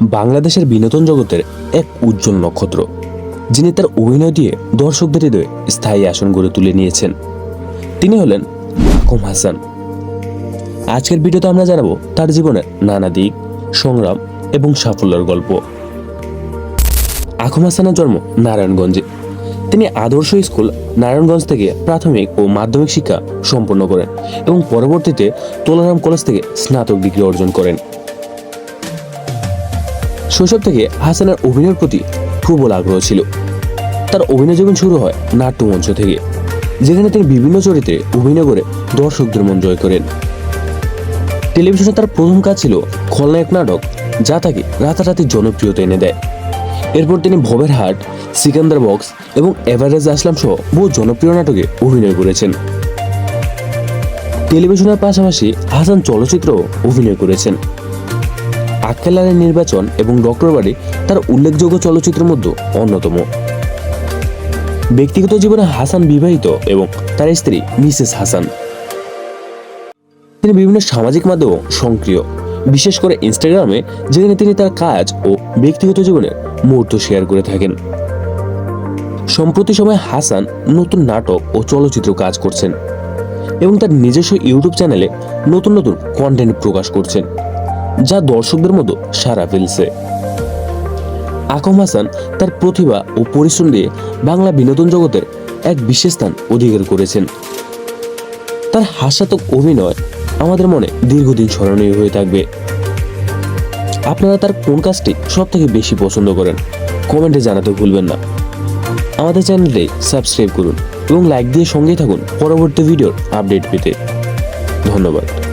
বাংলাদেশের বিনোদন জগতের এক উজ্জ্বল নক্ষত্র, যিনি তার অভিনয় দিয়ে দর্শকদের হৃদয়ে স্থায়ী আসন গড়ে তুলে নিয়েছেন। তিনি হলেন আকম হাসান। আজকের ভিডিওতে আমরা জানাব তার জীবনের নানা দিক, সংগ্রাম এবং সাফল্যের গল্প। আকম হাসানের জন্ম নারায়ণগঞ্জে। তিনি আদর্শ স্কুল নারায়ণগঞ্জ থেকে প্রাথমিক ও মাধ্যমিক শিক্ষা সম্পন্ন করেন এবং পরবর্তীতে তোলারাম কলেজ থেকে স্নাতক ডিগ্রি অর্জন করেন। শৈশব থেকে হাসানের অভিনয়ের প্রতি প্রবল আগ্রহ ছিল। তার অভিনয় জীবন শুরু হয় নাট্যমঞ্চ থেকে, যেখানে তিনি বিভিন্ন চরিত্রে অভিনয় করে দর্শকদের মন জয় করেন। টেলিভিশনে তার প্রথম কাজ ছিল খলনায়ক নাটক, যা তাকে রাতারাতি জনপ্রিয়তা এনে দেয়। এরপর তিনি ভবের হাট, সিকান্দার বক্স এবং এভারেজ আসলাম সহ বহু জনপ্রিয় নাটকে অভিনয় করেছেন। টেলিভিশনের পাশাপাশি হাসান চলচ্চিত্রেও অভিনয় করেছেন। আক্কেলারের নির্বাচন এবং ডক্টর বাড়ি তার উল্লেখযোগ্য চলচ্চিত্রের মধ্যে অন্যতম। ব্যক্তিগত জীবনে হাসান বিবাহিত এবং তার স্ত্রী মিসেস হাসান। তিনি বিভিন্ন সামাজিক মাধ্যমেও সক্রিয়, বিশেষ করে ইনস্টাগ্রামে, যেখানে তিনি তার কাজ ও ব্যক্তিগত জীবনের মুহূর্ত শেয়ার করে থাকেন। সম্প্রতি সময় হাসান নতুন নাটক ও চলচ্চিত্র কাজ করছেন এবং তার নিজস্ব ইউটিউব চ্যানেলে নতুন নতুন কন্টেন্ট প্রকাশ করছেন। যা দর্শকদের মতো সারা ফেলছে। আকম হাসান তার প্রতিভা ও পরিশ্রম দিয়ে বাংলা বিনোদন জগতের এক বিশেষ স্থান অধিকার করেছেন। তার হাস্যাত্মক অভিনয় আমাদের মনে দীর্ঘদিন স্মরণীয় হয়ে থাকবে। আপনারা তার কোন কাজটি সব থেকে বেশি পছন্দ করেন, কমেন্টে জানাতে ভুলবেন না। আমাদের চ্যানেলটি সাবস্ক্রাইব করুন এবং লাইক দিয়ে সঙ্গেই থাকুন পরবর্তী ভিডিওর আপডেট পেতে। ধন্যবাদ।